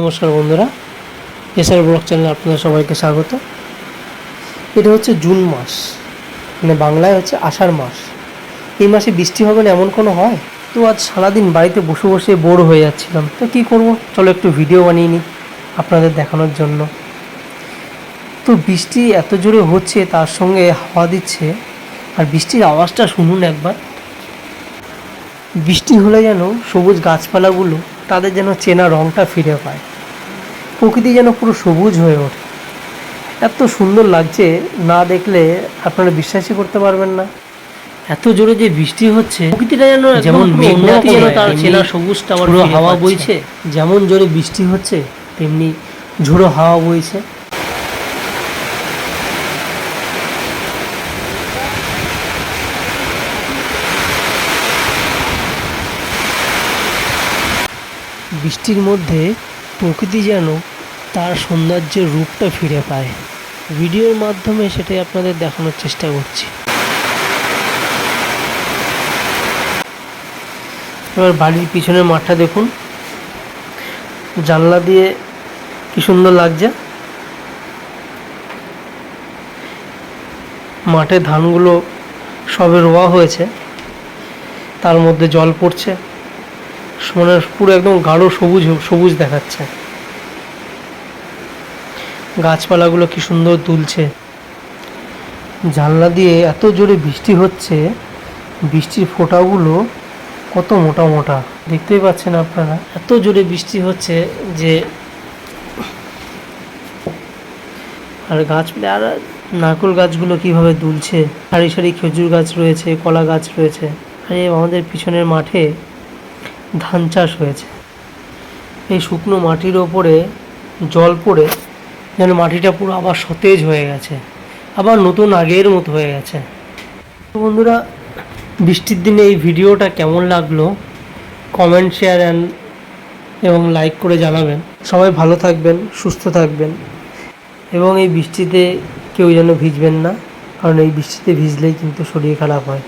নমস্কার বন্ধুরা, SR blog চ্যানেলে আপনাদের সবাইকে স্বাগত। এটা হচ্ছে জুন মাস মানে বাংলায় হচ্ছে আষাঢ় মাস। এই মাসে বৃষ্টি হবে না এমন কোনো হয়? তো আজ সারাদিন বাড়িতে বসে বসে বোর হয়ে যাচ্ছিলাম। তো কী করব? চলো একটু ভিডিও বানিয়ে নিই আপনাদের দেখানোর জন্য। তো বৃষ্টি এত জোরে হচ্ছে, তার সঙ্গে হাওয়া দিচ্ছে, আর বৃষ্টির আওয়াজটা শুনুন একবার। বৃষ্টি হলে যেন সবুজ গাছপালাগুলো তাদের যেন চেনা রঙটা ফিরে পায়। প্রকৃতি যেন পুরো সবুজ হয়ে ওঠে। এত সুন্দর লাগছে না দেখলে আপনারা বিশ্বাসই করতে পারবেন না। এত জোরে যে বৃষ্টি হচ্ছে প্রকৃতিটা যেন যেমন যেন তার চেনা সবুজটা হাওয়া বইছে। যেমন জোরে বৃষ্টি হচ্ছে তেমনি ঝোড়ো হাওয়া বইছে। বৃষ্টির মধ্যে প্রকৃতি যেন তার সৌন্দর্যের রূপটা ফিরে পায়। ভিডিওর মাধ্যমে সেটাই আপনাদের দেখানোর চেষ্টা করছি। এবার বাড়ির পিছনের মাঠটা দেখুন। জানলা দিয়ে কি সুন্দর লাগছে। মাঠে ধানগুলো সবে রোয়া হয়েছে। তার মধ্যে জল পড়ছে। মানে পুরো একদম গাঢ় সবুজ সবুজ দেখাচ্ছে। গাছপালাগুলো কি সুন্দর তুলছে জানলা দিয়ে এত জোরে বৃষ্টি হচ্ছে, বৃষ্টির ফোঁটাগুলো কত মোটা মোটা, দেখতেই পাচ্ছেন আপনারা। এত জোরে বৃষ্টি হচ্ছে যে, আর গাছ আর নারকেল গাছগুলো কীভাবে দুলছে। সারি সারি খেজুর গাছ রয়েছে, কলা গাছ রয়েছে। আর আমাদের পিছনের মাঠে ধান চাষ হয়েছে। এই শুকনো মাটির ওপরে জল পড়ে যেন মাটিটা পুরো আবার সতেজ হয়ে গেছে, আবার নতুন আগের মতো হয়ে গেছে। তো বন্ধুরা, বৃষ্টির দিনে এই ভিডিওটা কেমন লাগল? কমেন্ট শেয়ার অ্যান্ড এবং লাইক করে জানাবেন। সবাই ভালো থাকবেন, সুস্থ থাকবেন এবং এই বৃষ্টিতে কেউ যেন ভিজবেন না, কারণ এই বৃষ্টিতে ভিজলেই কিন্তু শরীর খারাপ হয়।